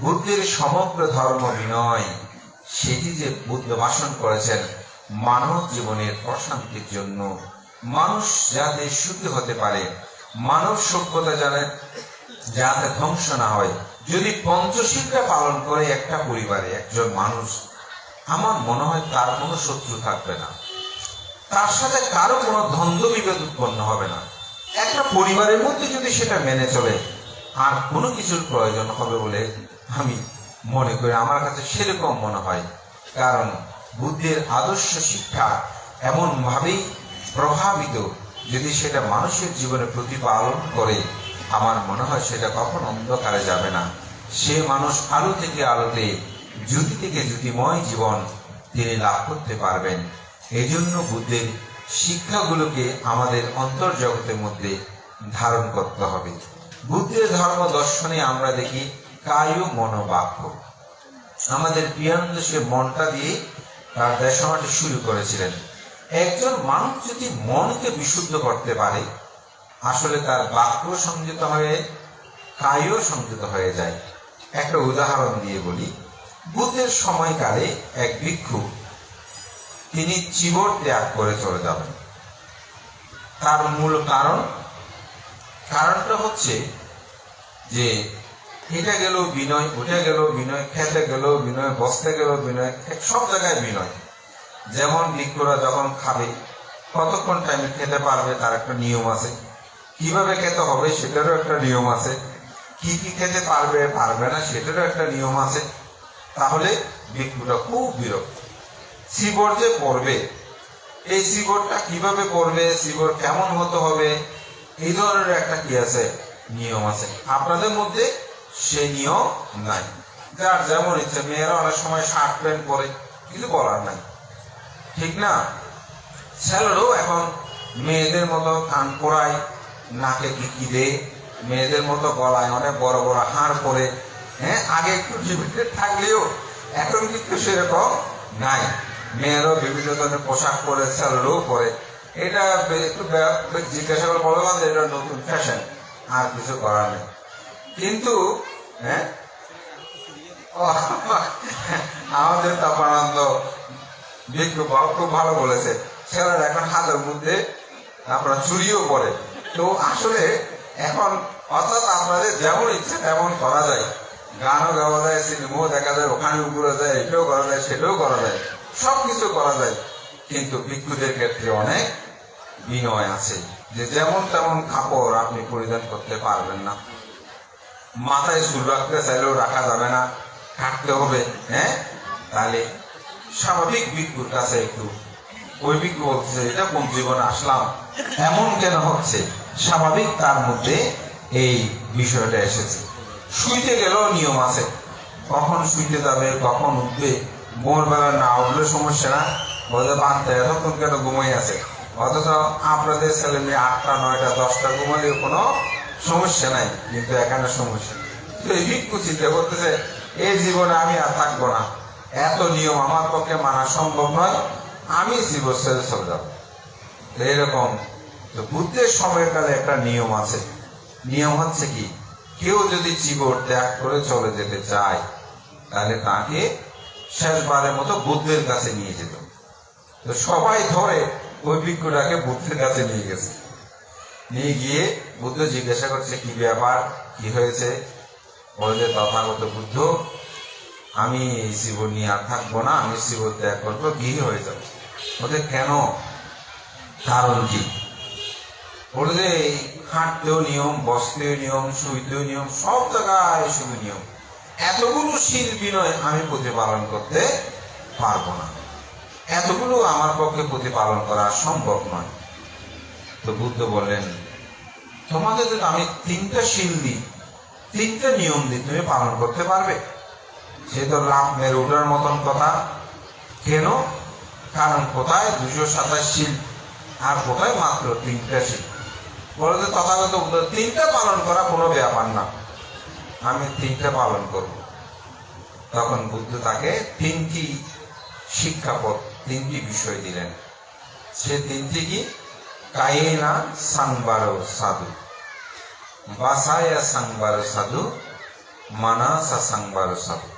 বুদ্ধের সমগ্র ধর্ম বিনয়, সেটি যে বুদ্ধ ভাষণ করেছেন মানব জীবনের প্রশান্তির জন্য। মানুষ যাতে সুখী হতে পারে, মানব সভ্যতা জানে যাতে ধ্বংস না হয়। যদি পঞ্চশীলটা পালন করে একটা পরিবারে একজন মানুষ, আমার মনে হয় তার কোনো শত্রু থাকবে না। তার সাথে কারও কোনো দ্বন্দ্ব বিভেদ উৎপন্ন হবে না। একটা পরিবারের মধ্যে যদি সেটা মেনে চলে, আর কোনো কিছুর প্রয়োজন হবে বলে আমি মনে করি আমার কাছে সেরকম মনে হয়। কারণ বুদ্ধের আদর্শ শিক্ষা এমন ভাবেই প্রভাবিত যদি সেটা মানুষের জীবনে প্রতিপালন করে, আমার মনে হয় সেটা কখন অন্ধকারে যাবে না। সে মানুষ আলো থেকে আলোতে, জ্যোতি থেকে জ্যোতিময় জীবন তিনি লাভ করতে পারবেন। এই জন্য বুদ্ধের শিক্ষাগুলোকে আমাদের অন্তর্জগতের মধ্যে ধারণ করতে হবে। বুদ্ধের ধর্ম দর্শনে আমরা দেখি কায়ু মনোবাক্য। আমাদের প্রিয়ানন্দ সে মনটা দিয়ে তার দেশমাটি শুরু করেছিলেন। একজন মানুষ যদি মনকে বিশুদ্ধ করতে পারে, আসলে তার বাক্য সংযত হয়ে কায়ও সংযত হয়ে যায়। একটা উদাহরণ দিয়ে বলি। বুদ্ধের সময়কালে এক ভিক্ষু, তিনি চিবর ত্যাগ করে চলে যাবেন। তার মূল কারণ, কারণটা হচ্ছে যে এটা গেল বিনয়, ওটা গেল বিনয়, খেতে গেল বিনয়, বসতে গেল বিনয় সব জায়গায় বিনয়। যেমন ভিক্ষুরা যখন খাবে, কতক্ষণ টাইমে খেতে পারবে তার একটা নিয়ম আছে। কীভাবে খেতে হবে সেটারও একটা নিয়ম আছে। কি কি খেতে পারবে পারবে না সেটারও একটা নিয়ম আছে। তাহলে ভিক্ষুটা খুব বিরক্ত। শিবর যে পড়বে, এই শিবরটা কীভাবে পড়বে, শিবর কেমন হতে হবে, এই ধরনের একটা কি আছে, নিয়ম আছে। আপনাদের মধ্যে সেই নিয়ম নাই। যার যেমন ইচ্ছে, মেয়েরা অনেক সময় শার্ট প্যান্ট পরে কিছু বলার নাই। ঠিক না? ছেলেরও এখন মেয়েদের মতো কান পরায় নাকে কি দে মেয়েদের মতো গলায় অনেক বড় বড় হাড় পরে হ্যাঁ? আগে একটু লিমিটেড থাকলেও এখন কিন্তু সেরকম নাই। মেয়েরও বিভিন্ন ধরনের পোশাক পরে, ছেলেরও পরে। এটা একটু জিজ্ঞাসা করে বললাম যে এটা নতুন ফ্যাশন আর কিছু করার নেই। কিন্তু হ্যাঁ? আমাদের তাপানন্দ ভিক্ষু বাবু খুব ভালো বলেছে। ছেলেরা এখন হাতের মধ্যে আপনার চুরিও পড়ে তো আসলে এখন অর্থাৎ আপনাদের যেমন ইচ্ছে তেমন করা যায়। গানও গাওয়া যায়, সিনেমাও দেখা যায়, ওখানে উপরে যায়, এটাও করা যায়, সেটাও করা যায়। সব কিছু করা যায়। কিন্তু ভিক্ষুদের ক্ষেত্রে অনেক বিনয় আছে। যে যেমন তেমন কাপড় আপনি পরিধান করতে পারবেন না। মাথায় চুল রাখতে চাইলেও রাখা যাবে না, কাটতে হবে হ্যাঁ? তাহলে স্বাভাবিক ভিক্ষুর কাছে একটু ওই ভিক্ষু বলছে এটা কোন জীবনে আসলাম? এমন কেন হচ্ছে? স্বাভাবিক তার মধ্যে এই বিষয়টা এসেছে। শুইতে গেলেও নিয়ম আছে। কখন শুইতে যাবে, কখন উঠবে, ভোরবেলা না উঠলে সমস্যা না। বলতে বাঁধতে এতক্ষণ কেন ঘুমাই আছে? অথচ আপনাদের ছেলে মেয়ে আটটা, নয়টা, দশটা ঘুমালেও কোনো সমস্যা নাই, কিন্তু এখানে সমস্যা। তো ভিক্ষু চিন্তা করতেছে এই জীবনে আমি আর থাকব না। এত নিয়ম আমার পক্ষে মানা সম্ভব নয়। আমি জীবন ছেড়ে চলে যাব। এরকম বুদ্ধের সময়কালে একটা নিয়ম আছে। নিয়ম হচ্ছে কি? কেউ যদি জীবন ত্যাগ করে চলে যেতে চায়, তাহলে তাকে শেষবারের মতো বুদ্ধের কাছে নিয়ে যেত তো সবাই ধরে ওই ভিক্ষুটাকে বুদ্ধের কাছে নিয়ে গেছে। নিয়ে গিয়ে বুদ্ধ জিজ্ঞাসা করছে, কি ব্যাপার? কি হয়েছে? বলে যে তথাগত বুদ্ধ, আমি এই শিব নিয়ে আর থাকব না, আমি শিব ত্যাগ করব, গৃহী হয়ে যাব। বলতে কেন? কারণ কি? বলে যে এই হাঁটতেও নিয়ম, বসতেও নিয়ম, শুইতেও নিয়ম, সব জায়গায় শুধু নিয়ম। এতগুলো শীল বিনয় আমি প্রতিপালন করতে পারব না। এতগুলো আমার পক্ষে প্রতিপালন করা সম্ভব নয়। তো বুদ্ধ বললেন তোমাকে যদি আমি তিনটা শীল দিই, তিনটা নিয়ম দিই, তুমি পালন করতে পারবে। সে তো লাভ মেরে ওঠার মতন কথা। কেন? কারণ কোথায় দুশো সাতাশ শীল আর কোথায় মাত্র তিনটা শীল? বলতে তথাগত তিনটা পালন করা কোনো ব্যাপার না। আমি তিনটা পালন করব। তখন বুদ্ধ তাকে তিনটি শিক্ষাপদ, তিনটি বিষয় দিলেন। সে তিনটি কি? কায়েনা সাংবার সাধু। বাসায়া সাংবার সাধু, মানাসা সাংবার সাধু।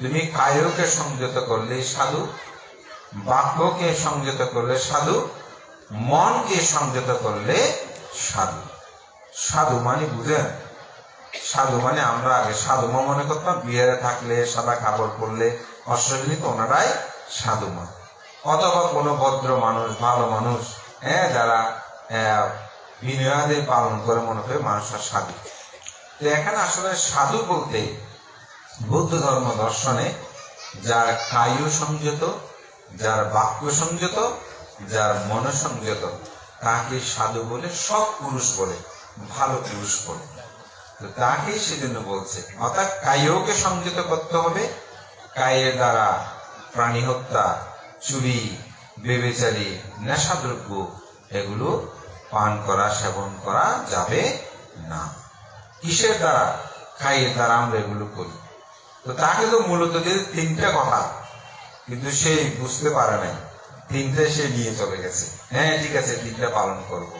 তুমি কায়কে সংযত করলে সাধু, বাক্যকে সংযত করলে সাধু, মনকে সংযত করলে সাধু। সাধু মানে বুঝেন, সাধু মানে আমরা আগে সাধু মা মনে করতাম বিহারে থাকলে, সাদা কাপড় পরলে অশ্বলিত ওনারাই সাধু মা। অথবা কোনো ভদ্র মানুষ, ভালো মানুষ হ্যাঁ যারা বিনয়াদে পালন করে মনে করে মানুষের সাধু। তো এখানে আসলে সাধু বলতে বৌদ্ধ ধর্ম দর্শনে যার কায়ু সংযত, যার বাক্য সংযত, যার মন সংযত, তাকে সাধু বলে, সৎ পুরুষ বলে, ভালো পুরুষ বলে। তো তাকেই সেজন্য বলছে। অর্থাৎ কায়কে সংযত করতে হবে, কায়ের দ্বারা প্রাণী হত্যা, চুরি বেবেচারি, নেশাদ্রব্য, এগুলো পান করা, সেবন করা যাবে না। কিসের দ্বারা খাইয়ের দ্বারা আমরা এগুলো করি? তো তাকে তো মূলত দিয়ে তিনটা কথা, কিন্তু সে বুঝতে পারে নাই। তিনটে সে নিয়ে চলে গেছে। হ্যাঁ ঠিক আছে, তিনটা পালন করব।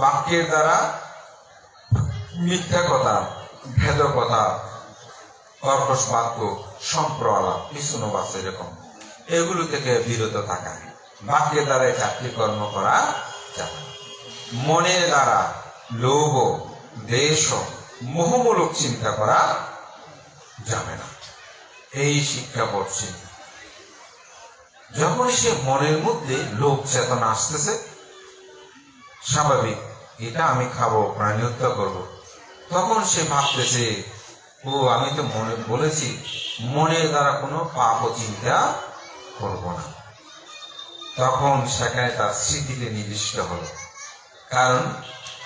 বাক্যের দ্বারা মিথ্যা কথা, ভেদ কথা কর্কশ বাক্য সম্প্রলাপ পিছনো বাস এরকম। এগুলো থেকে বিরত থাকা। বাক্যের দ্বারা চাকরি কর্ম করা যাবে মনের দ্বারা লোভ, দেশ, মোহমূলক চিন্তা করা যাবে না। এই শিক্ষা পড়ছে যখন সে মনের মধ্যে লোভ চেতনা আসতেছে, স্বাভাবিক, এটা আমি খাব, প্রাণী হত্যা করব। তখন সে ভাবতেছে, ও, আমি তো মনে, বলেছি, মনের দ্বারা কোনো পাপ চিন্তা করব না। তখন সেখানে তার স্মৃতিতে নির্দিষ্ট হলো। কারণ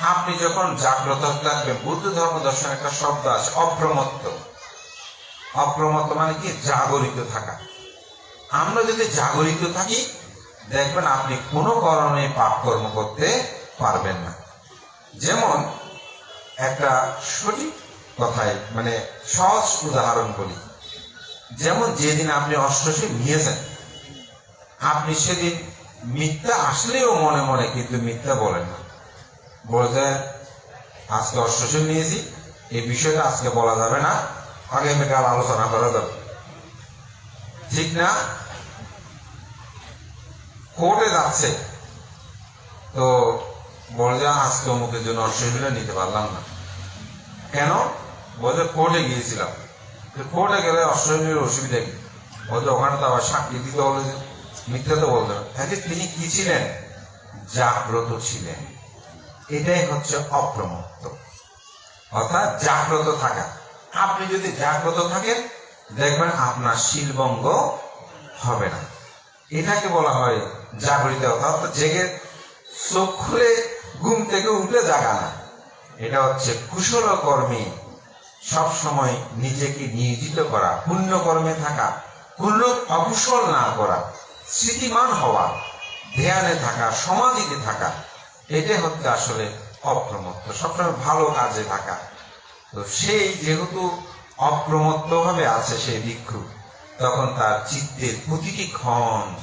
আপনি যখন জাগ্রত থাকবেন, বুদ্ধ ধর্ম দর্শন একটা শব্দ আছে, অপ্রমত্ত। অপ্রমত্ত মানে কি? জাগরিত থাকা। আমরা যদি জাগরিত থাকি, দেখবেন আপনি কোনো কারণে পাপ কর্ম করতে পারবেন না। যেমন একটা সঠিক কথায় মানে সহজ উদাহরণ বলি। যেমন যেদিন আপনি অষ্টশী নিয়েছেন আপনি সেদিন মিথ্যা আসলেও মনে মনে কিন্তু মিথ্যা বলেন না। বলতে আজকে অষ্টশী নিয়েছি, এই বিষয়টা আজকে বলা যাবে না আগামীকাল আলোচনা করা যাবে ঠিক না? কোর্টে যাচ্ছে। তো বলে যে আজকে অমুকের জন্য অসুবিধা নিতে পারলাম না। কেন? বলছে কোর্টে গিয়েছিলাম। কোর্টে গেলে অস্ট্রেলিয়ার অসুবিধা কি? বলছে ওখানে তো আবার সাক্ষী দিতে হলে মিথ্যা তো বলতে হবে তিনি কি ছিলেন? জাগ্রত ছিলেন। এটাই হচ্ছে অপ্রমত্ত। অর্থাৎ জাগ্রত থাকা। আপনি যদি জাগ্রত থাকেন, দেখবেন আপনার শিলবঙ্গ হবে না। এটাকে বলা হয় জাগরিত। অর্থাৎ জেগে চোখ খুলে ঘুম থেকে উঠলে জাগা না। এটা হচ্ছে কুশল কর্মে সব সময় নিজেকে নিয়োজিত করা পুণ্য কর্মে থাকা, পুণ্য অকুশল না করা। স্মৃতিমান হওয়া, ধ্যানে থাকা, সমাধিতে থাকা, এটাই হচ্ছে আসলে অপ্রমত্ত, সবসময় ভালো কাজে থাকা। তো সেই যেহেতু অপ্রমত্ত ভাবে আছে সেই ভিক্ষু, তখন তার চিত্তের প্রতিটি ক্ষণ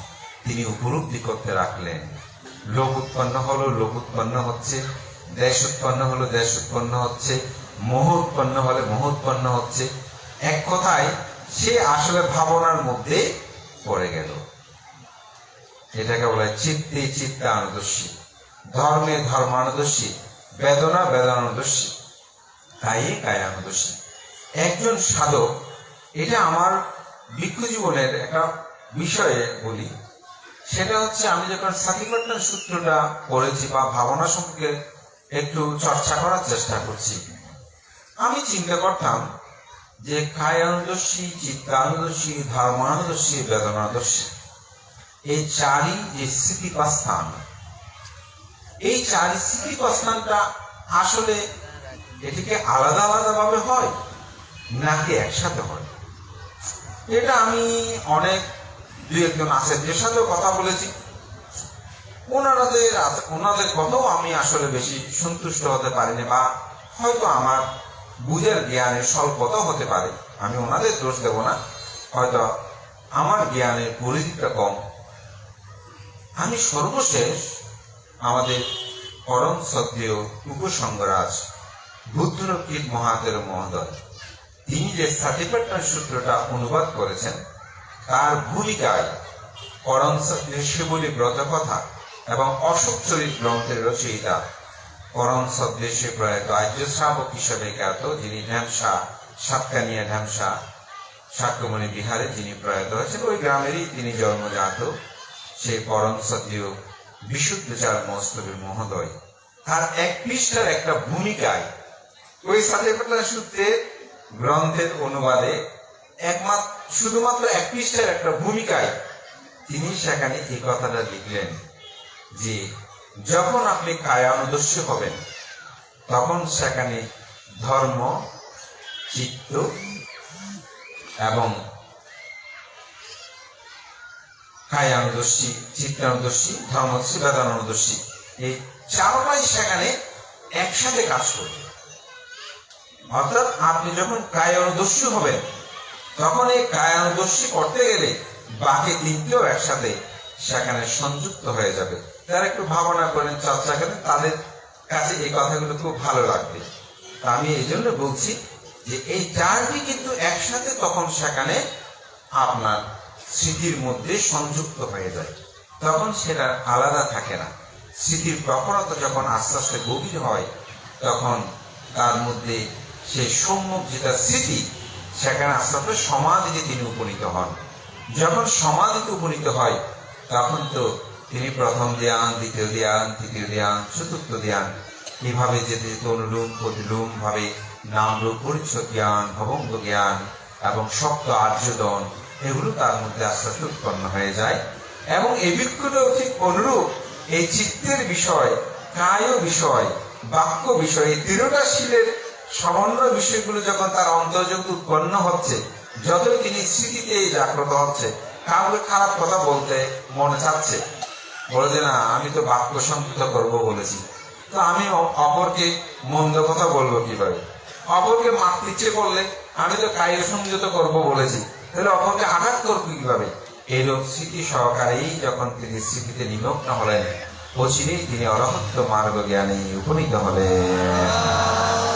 তিনি উপলব্ধি করতে রাখলেন। লোক উৎপন্ন হলো, লোক উৎপন্ন হচ্ছে, দেশ উৎপন্ন হলো, দেশ উৎপন্ন হচ্ছে, মোহ উৎপন্ন হলে মোহ উৎপন্ন হচ্ছে। এক কথায় সে আসলে ভাবনার মধ্যে পড়ে গেল। এটাকে বলে চিত্তে চিত্তানুদর্শী ধর্মে ধর্মানুদর্শী বেদনা বেদনানুদর্শী কায়ে কায়ানুদর্শী একজন সাধক, এটা আমার ভিক্ষু জীবনের একটা বিষয়ে বলি। সেটা হচ্ছে আমি যখন সাকিপাটনার সূত্রটা পড়েছি বা ভাবনা সম্পর্কে একটু চর্চা করার চেষ্টা করছি, আমি চিন্তা করতাম যে কায়ানুদর্শী চিত্তানুদর্শী ধর্মানুদর্শী বেদনাদর্শী এই চারি যে স্মৃতিপাস্থান এই চারি স্মৃতিপাস্থানটা আসলে এটিকে আলাদা আলাদা ভাবে হয় নাকি একসাথে হয়? এটা আমি অনেক দুই একজন আচার্যের সাথেও কথা বলেছি। ওনাদের ওনাদের কথাও আমি আসলে বেশি সন্তুষ্ট হতে পারিনি বা হয়তো আমার বুঝের জ্ঞানের স্বল্পতা হতে পারে। আমি ওনাদের দোষ দেব না। হয়তো আমার জ্ঞানের পরিধিটা কম। আমি সর্বশেষ আমাদের পরম শ্রদ্ধেয় উপসংগরাজ বুদ্ধরক্ষিত মহাতের মহোদয়। তিনি যে সাতিপাট্টার সূত্রটা অনুবাদ করেছেন, তার ভূমিকায় পরম করণ শিবলী ব্রতকথা এবং অশোক চরিত গ্রন্থের রচয়িতা করণ সদ্দেশে প্রয়াত আর্য শ্রাবক হিসেবে খ্যাত যিনি ঢ্যামসা, সাতকানিয়া ঢ্যামসা, সাক্ষ্যমণি বিহারে যিনি প্রয়াত হয়েছেন, ওই গ্রামেরই তিনি জন্মজাত। সেই পরম সত্য বিশুদ্ধচার মস্তবের মহোদয়, তার এক পৃষ্ঠার একটা ভূমিকায়। ওই সাতেপাটা সূত্রে গ্রন্থের অনুবাদে একমাত্র শুধুমাত্র এক পৃষ্ঠার একটা ভূমিকায় তিনি সেখানে এই কথাটা লিখলেন যে, যখন আপনি কায়ানুদস্য হবেন, তখন সেখানে ধর্ম, চিত্ত এবং কায়ানুদর্শী চিত্তানুদর্শী ধর্মদর্শী বেদানুদর্শী এই চারটাই সেখানে একসাথে কাজ করবে। অর্থাৎ আপনি যখন কায়ানুদর্শী হবেন, তখন এই কায়ানুদর্শী করতে গেলে বাকি তিনটেও একসাথে সেখানে সংযুক্ত হয়ে যাবে। তারা একটু ভাবনা করেন, চর্চা করেন, তাদের কাছে এই কথাগুলো খুব ভালো লাগবে। তা আমি এই জন্য বলছি যে এই চারটি কিন্তু একসাথে তখন সেখানে আপনার স্মৃতির মধ্যে সংযুক্ত হয়ে যায়। তখন সেটা আলাদা থাকে না। স্মৃতির প্রখরতা যখন আস্তে আস্তে গভীর হয়, তখন তার মধ্যে সেই সম্মুখ যেটা স্মৃতি, সেখানে আস্তে আস্তে সমাধিতে তিনি উপনীত হন। যখন সমাধিতে উপনীত হয়, তখন তো তিনি প্রথম দেয়ান দ্বিতীয় দেয়ান তৃতীয় দেয়ান চতুর্থ দেয়ান এভাবে যেতে যেতে অনুরূপ প্রতিরূপ ভাবে নামরূপ পরিচ্ছদ জ্ঞান, ভবঙ্গ জ্ঞান এবং সপ্ত আর্যদন এগুলো তার মধ্যে আস্তে আস্তে উৎপন্ন হয়ে যায়। এবং এই বৃক্ষটাও ঠিক অনুরূপ এই চিত্তের বিষয়, কায় বিষয়, বাক্য বিষয়, এই তিনটা শিলের সমন্বয় বিষয়গুলো যখন তার অন্তর্যুক্ত উৎপন্ন হচ্ছে, যতই তিনি স্মৃতিতে জাগ্রত হচ্ছে, কাউকে খারাপ কথা বলতে মনে চাচ্ছে। বলে যে, না, আমি তো বাক্য সংযুক্ত করব বলেছি। তো আমি অপরকে মন্দ কথা বলব কীভাবে? অপরকে মারতে ইচ্ছে করলে আমি তো কায় সংযত করব বলেছি। তাহলে অপরকে আঘাত করব কীভাবে? এইরূপ স্মৃতি সহকারেই যখন তিনি স্মৃতিতে নিমগ্ন হলেন অচিরেই তিনি অরহত্য মার্গ জ্ঞানে উপনীত হলেন।